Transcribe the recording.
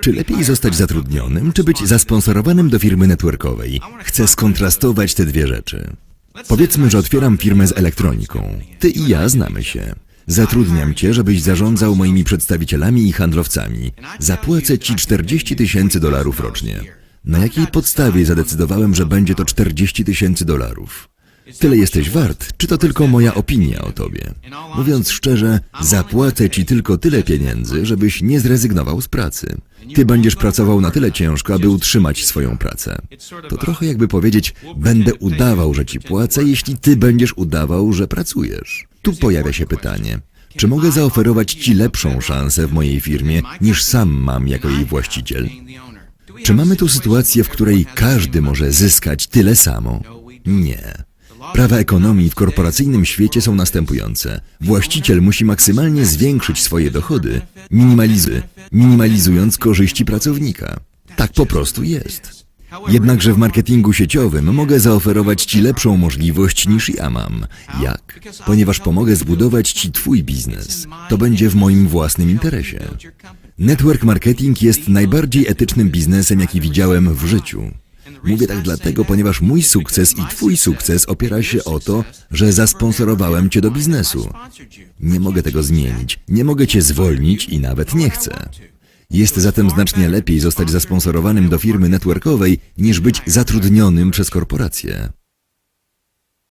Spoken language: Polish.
Czy lepiej zostać zatrudnionym, czy być zasponsorowanym do firmy networkowej? Chcę skontrastować te dwie rzeczy. Powiedzmy, że otwieram firmę z elektroniką. Ty i ja znamy się. Zatrudniam cię, żebyś zarządzał moimi przedstawicielami i handlowcami. Zapłacę ci 40 tysięcy dolarów rocznie. Na jakiej podstawie zadecydowałem, że będzie to 40 tysięcy dolarów? Tyle jesteś wart, czy to tylko moja opinia o tobie? Mówiąc szczerze, zapłacę ci tylko tyle pieniędzy, żebyś nie zrezygnował z pracy. Ty będziesz pracował na tyle ciężko, aby utrzymać swoją pracę. To trochę jakby powiedzieć, będę udawał, że ci płacę, jeśli ty będziesz udawał, że pracujesz. Tu pojawia się pytanie. Czy mogę zaoferować ci lepszą szansę w mojej firmie, niż sam mam jako jej właściciel? Czy mamy tu sytuację, w której każdy może zyskać tyle samo? Nie. Prawa ekonomii w korporacyjnym świecie są następujące. Właściciel musi maksymalnie zwiększyć swoje dochody, minimalizy, minimalizując korzyści pracownika. Tak po prostu jest. Jednakże w marketingu sieciowym mogę zaoferować Ci lepszą możliwość niż ja mam. Jak? Ponieważ pomogę zbudować Ci Twój biznes. To będzie w moim własnym interesie. Network marketing jest najbardziej etycznym biznesem, jaki widziałem w życiu. Mówię tak dlatego, ponieważ mój sukces i Twój sukces opiera się o to, że zasponsorowałem Cię do biznesu. Nie mogę tego zmienić, nie mogę Cię zwolnić i nawet nie chcę. Jest zatem znacznie lepiej zostać zasponsorowanym do firmy networkowej, niż być zatrudnionym przez korporację.